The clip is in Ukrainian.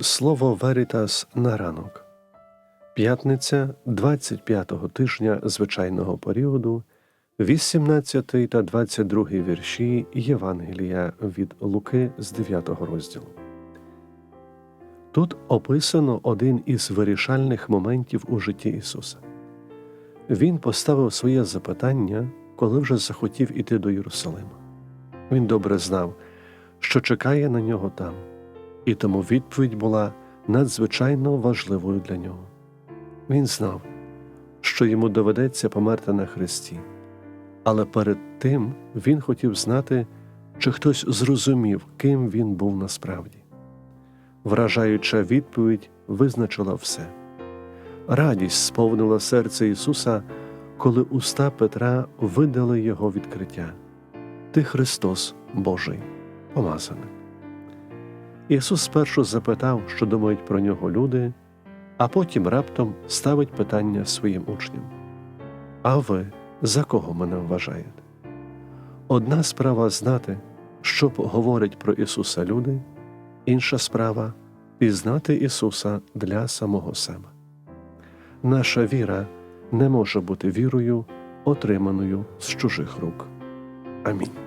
Слово Верітас на ранок. П'ятниця 25-го тижня звичайного періоду, 18 та 22 вірші Євангелія від Луки з 9 розділу. Тут описано один із вирішальних моментів у житті Ісуса. Він поставив своє запитання, коли вже захотів іти до Єрусалима. Він добре знав, що чекає на нього там, і тому відповідь була надзвичайно важливою для нього. Він знав, що йому доведеться померти на хресті, але перед тим він хотів знати, чи хтось зрозумів, ким він був насправді. Вражаюча відповідь визначила все. Радість сповнила серце Ісуса, коли уста Петра видали Його відкриття. Ти Христос Божий, помазаний. Ісус спершу запитав, що думають про нього люди, а потім раптом ставить питання своїм учням: А ви за кого мене вважаєте? Одна справа знати, що говорять про Ісуса люди, інша справа пізнати Ісуса для самого себе. Наша віра не може бути вірою, отриманою з чужих рук. Амінь.